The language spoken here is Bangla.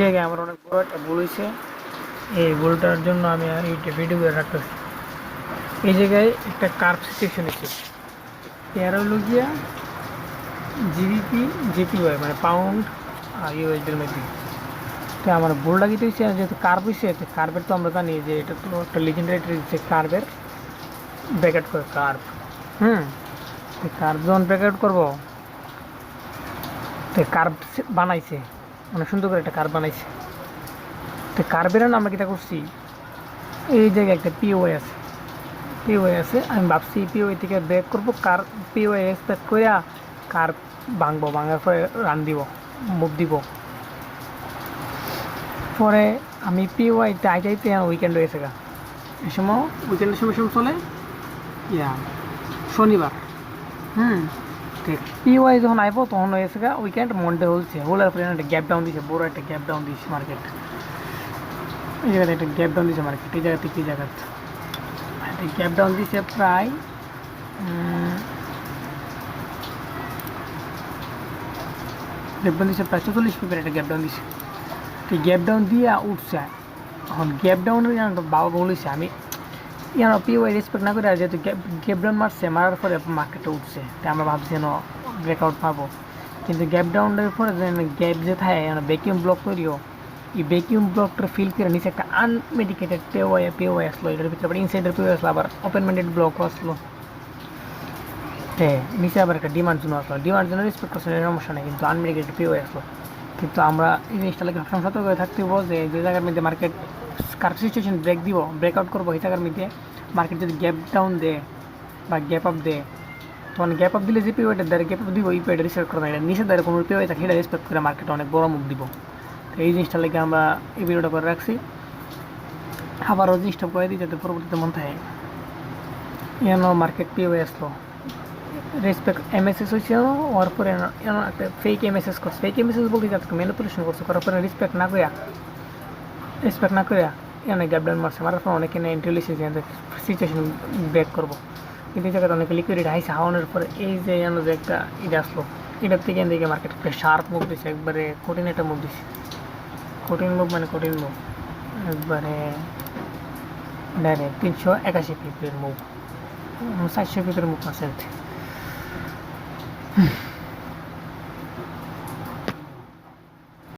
জায়গায় আমার অনেক বড় একটা ভুল হয়েছে। এই ভুলটার জন্য আমি এইটা ভিডিও করে রাখতেছি। এই জায়গায় একটা কার্ভ এর হলো গিয়া জিবিপি জিপিওয়াই মানে পাউন্ড আর ইউএসডির মধ্যে। তো আমার ভুল লাগিতে হয়েছে যেহেতু কার্ভ হয়েছে কার্ভের তো আমরা জানি যে এটা তো একটা লিজেন্ডারি যে কার্ভের ব্যাকেট করে কার্ভ হুম? কার্ভ যখন ব্যাকেট করব, তো কার্ভ বানাইছে। অনেক সুন্দর করে একটা কার বানাইছে। তো কার্ভের না আমরা কিটা করছি এই জায়গায় একটা পিওয়াই আছে। পিওয়াই আছে আমি ভাবছি পিওয়াই থেকে ব্যাক করব কার পিওয়াই এক্সপেক্ট করে কার ভাঙবো ভাঙার পরে রান দিব মুভ দিব। পরে আমি পিওয়াইতে আই যাইতে উইকেন্ড হয়েছে গা। এই সময় উইকেন্ডের সময় সময় চলে? ইয়া শনিবার। হুম। ঠিক পিওয়াই যখন আইবো তখন হয়েছে গা উইকেন্ড মন্ডে হলছে হোলার পরে একটা গ্যাপ ডাউন দিছে, বড় একটা গ্যাপ ডাউন দিছে মার্কেট এই জায়গাতে একটা গ্যাপ ডাউন দিছে মার্কেট এই জায়গাতে কি জায়গা? একটা গ্যাপ ডাউন দিছে প্রায় গ্যাপ ডাউন দিছে প্রায় চল্লিশ পিপের একটা গ্যাপ ডাউন তো গ্যাপ ডাউন দিয়ে উঠছে। এখন গ্যাপ ডাউনের বাবা বলেছে আমি ইয়ান পিওয়াই রেসপেক্ট না করে আর যেহেতু গ্যাপ ডাউন মারছে মারার পরে মার্কেটে উঠছে তাই আমরা ভাবছি যেন ব্রেকআউট পাবো। কিন্তু গ্যাপ ডাউনের পরে গ্যাপ যে থাকে ভ্যাকিউম ব্লক করিও এই ভ্যাকিউম ব্লকটা ফিল করে নিচে একটা আনমেডিকেটেড পেওয়াই পেওয়াই আসলো এটার ভিতরে আবার ইনসাইডের পেওয়াই আসলো আবার ওপেনমেন্টেড ব্লকও আসলো হ্যাঁ নিচে আবার একটা ডিমান্ড জোন আসলো ডিমান্ড জোনের রেসপেক্ট করছে সমস্যা নেই, কিন্তু আনমেডিকেটেড পেওয়াই আসলো কিন্তু আমরা এই জিনিসটা লাগে সতর্ক হয়ে থাকতে হব যে যে জায়গার মধ্যে মার্কেট কারেন্ট সিচুয়েশন ব্রেক দিব ব্রেকআউট করব এই জায়গার মধ্যে মার্কেট যদি গ্যাপ ডাউন দেয় বা গ্যাপ আপ দেয়, তখন গ্যাপ আপ দিলে যে পিওয়াইটার দ্বারা গ্যাপ আপ দিব ওই পিওয়াইটা রিসেপ্ট করে না। এটা নিচের দ্বারা কোনো পিওয়াই থাকে সেটা রেসপেক্ট করে মার্কেটে অনেক বড় মুখ দিব। তো এই জিনিসটা লেগে আমরা এই ভিডিওটা করে রাখছি। আবার ওই জিনিসটা করে দিই যাতে পরবর্তীতে মন থাকে। এন মার্কেট পিওয়াই আসলো। রেসপেক্ট এমএসএস হয়েছে ওর পরে একটা ফেক এমএসএস করছে। ফেক এমএসএস বলতে যাতে ম্যানিপুলেশন করছে, করার পরে রেসপেক্ট না করিয়া রেসপেক্ট না করিয়া এনে গ্যাপ ডাউন মারছে, মারার পর অনেকে ইন্টেলিজেন্স সিচুয়েশন ব্রেক করব। কিন্তু এই জায়গাতে অনেকে লিকুইডিটি হাইছে, হাওয়ানোর পরে এই যে যেন যে একটা এটা আসলো, এটার থেকে এখান থেকে মার্কেট একটা শার্প মুভ দিছে, একবারে কঠিন একটা মুভ দিছে। কঠিন মুভ মানে কঠিন মুভ একবারে ডাইরেক্ট তিনশো একাশি পিপের মুভ চারশো পিপের মুভ আছে।